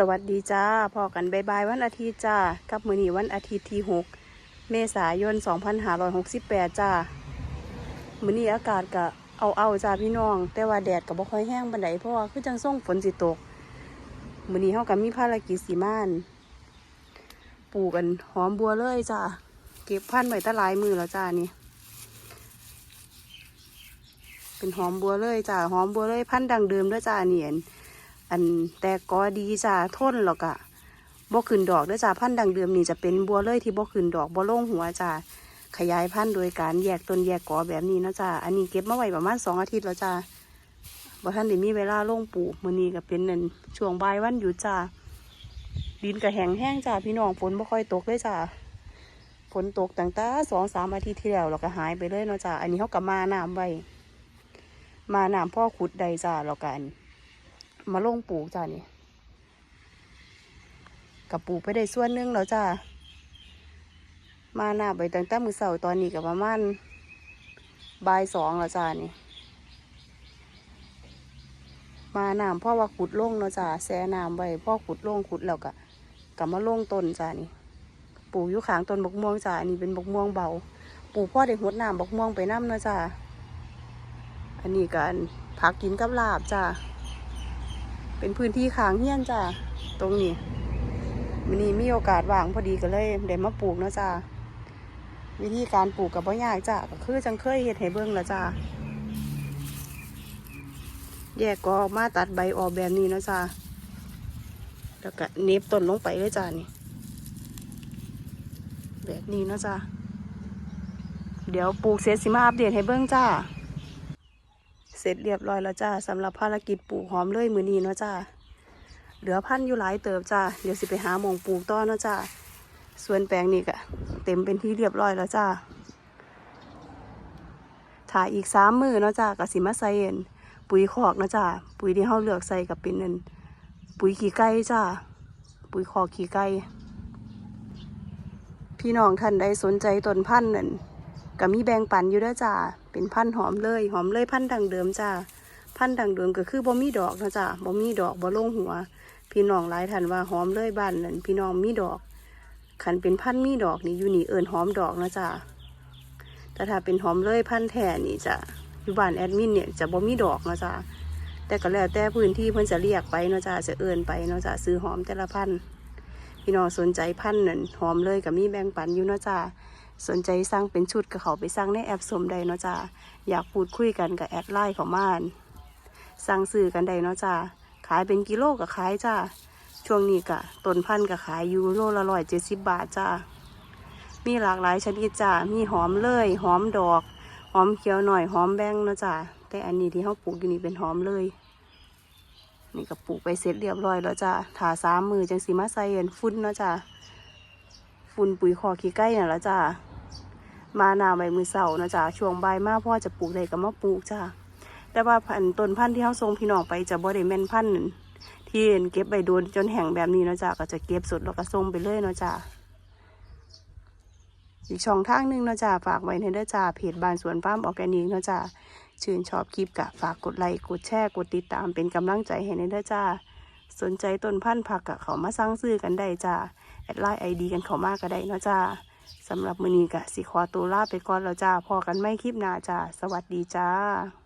สวัสดีจ้าพอกันบายบายวันอาทิตย์จ้ากับมือนีวันอาทิตย์ที่ 6 เมษายน 2568 จ้ามือนีอากาศกะเอาเอาจ้าพี่น้อง แต่ว่าแดดก็บ่ค่อยแห้งบันไดเพราะว่าคือจังส่งฝนสิตกมือนี้เฮากับมีภารกิจสีม่านปลูกกันหอมบัวเลยจ้าเก็บพันธุ์ไว้ตะลายมือแล้วจ้านี่เป็นหอมบัวเลยจ้าหอมบัวเลยพันดังเดิมด้วยจ้าเนี่ย อันแต่ก็ดีจ้าทนหรอกอะบ่ขึ้นดอกเด้วยจ้าพันธุ์ดังเดิมนี่จะเป็นบัวเลยที่บ่ขึ้นดอกบ่โล่งหัวจ้าขยายพันธุ์โดยการแยกต้นแยกกอแบบนี้นะจ้าอันนี้เก็บมาไว้ประมาณสองอาทิตย์แล้วจ้าบ่ท่านได้มีเวลาลงปลูกมื้อนี้ก็เป็นนั่นช่วงบ่ายวันหยุดจ้าดินก็แห้งแห้งจ้าพี่น้องฝนบ่ค่อยตกเลยจ้าฝนตกตั้งแต่สองสามอาทิตย์ที่แล้วแล้วก็หายไปเลยเนาะจ้าอันนี้เขาก็มาน้ำไว้มาน้ำพ่อขุดใดจ้าแล้วกัน มาลงปลูกจ้านี่กับปลูกไปได้ส่วนนึงแล้วจ้ามาหน้าไปตั้งแต่มือเสาร์ตอนนี้กับประมาณบ่ายสองแล้วจ้านี่ มาน้ำพ่อว่าขุดลงเนาะจ้าแซ่น้ำไว้พ่อขุดลงขุดแล้วก็กับมาลงต้นจ้านี่ปลูกอยู่ขางต้นบกม่วงจ้าอันนี้เป็นบกม่วงเบาปลูกพ่อได้หดน้ำบกม่วงไปน้ำเนาะจ้าอันนี้กันผักกินกับลาบจ้า เป็นพื้นที่ขางเฮี้ยนจ้าตรงนี้วันนี้มีโอกาสว่างพอดีก็เลยได้มาปลูกเนาะจ้าวิธีการปลูกกับบ่ยากจ้าก็คือจังเคยเฮ็ดให้เบิ่งแล้วจ้าแยกก็ออกมาตัดใบออกแบบนี้เนาะจ้าแล้วก็เน็บต้นลงไปเลยจ้านี่แบบนี้เนาะจ้าเดี๋ยวปลูกเสร็จสิมาอัปเดตให้เบิ่งจ้า เสร็จเรียบร้อยแล้วจ้าสำหรับภารกิจปลูกหอมเลยมือนีเนาะจ้าเหลือพันธุ์อยู่หลายเติบจ้าเดี๋ยวสิไปหาหมองปลูกต่อนเนาะจ้าส่วนแปลงนี้ก็เต็มเป็นที่เรียบร้อยแล้วจ้าถ่ายอีกสามมือเนาะจ้ากับสิมาใส่เอ็นปุ๋ยคอกเนาะจ้าปุ๋ยที่เฮาเลือกใส่กับเป็นนั่นปุ๋ยขี้ไก่จ้าปุ๋ยคอกขี้ไก่พี่น้องท่านใดสนใจต้นพันธุ์นั่นก็มีแบ่งปันอยู่ด้อจ้า เป็นพันธุ์หอมเลย หอมเลยพันธุ์ดังเดิมจ้าพันธุ์ดังเดิมก็คือบ่มีดอกนะจ้าบ่มีดอกบ่ลงหัว พี่น้องหลายท่านว่าหอมเลยบ้านนั่นพี่น้องมีดอกขันเป็นพันธุ์มีดอกนี่อยู่นี่เอิญหอมดอกนะจ้าแต่ถ้าเป็นหอมเลยพันธุ์แท้นี่จะอยู่บ้านแอดมินเนี่ยจะบ่มีดอกนะจ้าแต่ก็แล้วแต่พื้นที่เพิ่นจะเรียกไปเนาะจ้าจะเอิญไปเนาะจ้าซื้อหอมแต่ละพันธุ์ พี่น้องสนใจพันธุ์นั่นหอมเลยก็มีแบ่งปันอยู่เนาะจ้าสนใจสร้างเป็นชุดก็เขาไปสร้างในแอปสมใดเนาะจ้าอยากพูดคุยกันกับแอดไลน์ของม่านสั่งซื้อกันใดเนาะจ้าขายเป็นกิโลก็ขายจ้าช่วงนี้กะต้นพันธุ์ก็ขายยูโลละร้อยเจ็ดสิบบาทจ้ามีหลากหลายชนิดจ้ามีหอมเลยหอมดอก หอมเขียวหน่อยหอมแบงเนาะจ้าแต่อันนี้ที่เขาปลูกอยู่นี่เป็นหอมเลย นี่ก็ปลูกไปเสร็จเรียบร้อยแล้วจ้าถาสามมือจังสีมาใส่เอ็นฟุ้นเนาะจ้าฝุ่นปุ๋ยคอขี้ไก่น่ะละจ้ามาหนาใบมือเสานะจ้าช่วงใบ่ายมาพ่อจะปลูกได้ก็มาปลูกจ้าแต่ว่าพันต้นพันธุ์ที่เขาส่งพี่น้องไปจะบ่ได้แม่นพันธุ์ที่เก็บใบโดนจนแห้งแบบนี้เนาะจ้าก็จะเก็บสดแล้วก็ส่งไปเลยเนาะจ้าอีกช่องทางหนึ่งเนาะจ้าฝากไว้ในเด้อจ้าเพจบ้านสวนป้ามออร์แกนิกเนาะจ้า ชื่นชอบคลิปกะฝากกดไลค์กดแชร์กดติดตามเป็นกำลังใจให้ในเด้อจ้า สนใจต้นพันธุ์ผักกะเขามาสร้างซื้อกันได้จ้าแอดไลน์ไอดีกันเขามากก็ได้เนาะจ้าสำหรับมือนี้กะสิคอตัวลาไปก่อนแล้วจ้าพอกันไม่คลิปหน้าจ้า สวัสดีจ้า